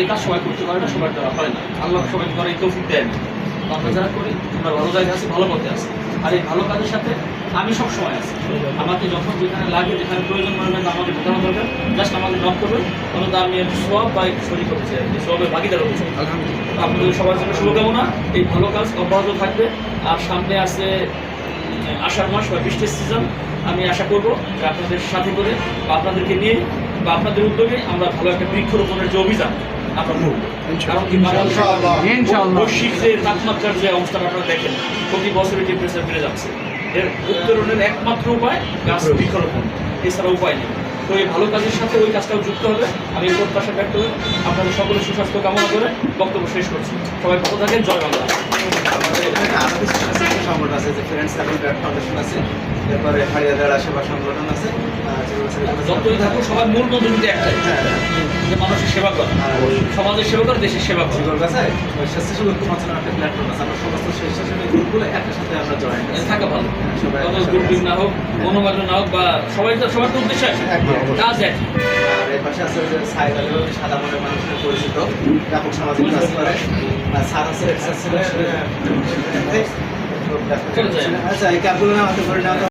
এই কাজ সবাই করতে পারে না সবার দ্বারা হয় না। আল্লাহ সবাই এই তৌফিক আমরা যারা করি আমরা ভালো জায়গায় আছি ভালো পথে আছি। আর এই ভালো কাজের সাথে আমি সব সময় আছি। আমাকে যখন যেখানে লাগে যেখানে প্রয়োজন মনে আমাকে ঢোকানো দরকার। জাস্ট আমাকে নক করবেন অন্তত আমি সব বা শরীর করতে চাই। এই সবের চাই। আপনাদের সবার জন্য শুভকামনা এই ভালো কাজ অব্যাহত থাকবে। আর সামনে আছে আষাঢ় মাস বা বৃষ্টির সিজন আমি আশা করব যে আপনাদের সাথে করে বা আপনাদেরকে নিয়ে বা আপনাদের উদ্যোগে আমরা ভালো একটা বৃক্ষরোপণের যে অভিযান আমরা করব কারণ কি যে তাপমাত্রার যে অবস্থাটা আপনারা দেখেন প্রতি বছরে টেম্পারেচার বেড়ে যাচ্ছে। এর উত্তরণের একমাত্র উপায় গাছ বৃক্ষরোপণ। এছাড়া উপায় নেই। তো এই ভালো কাজের সাথে ওই কাজটাও যুক্ত হবে আমি প্রত্যাশা ব্যক্ত করি। আপনাদের সকলের সুস্বাস্থ্য কামনা করে বক্তব্য শেষ করছি। সবাই ভালো থাকেন জয় বাংলা। আছে যে ফ্রেন্ডস সার্কেল ফাউন্ডেশন আছে তারপরে হারিয়াদার সেবা সংগঠন আছে যতই থাকুক সবার মূল মন্ত্র কিন্তু একটাই। হ্যাঁ, হ্যাঁ। যে মানুষের সেবা করা। সমাজের সেবা করে দেশের সেবা করা। সেগুলোর কাছে স্বেচ্ছাসেবী ঐক্য একটা প্ল্যাটফর্ম আছে। আমরা সমস্ত স্বেচ্ছাসেবী গ্রুপগুলো একটার সাথে আমরা জয়েন থাকা ভালো। সবাই কত গ্রুপিং না হোক মনোমান্য না হোক বা সবাই তো সবার তো উদ্দেশ্য আছে। কাজ একই। আর এর পাশে আছে যে সাইদ আলী সাদা মনের মানুষের পরিচিত ব্যাপক সামাজিক কাজ করে। আর স্যার আছে। আচ্ছা এই ক্যাবগুলো না হাতে করে নেওয়া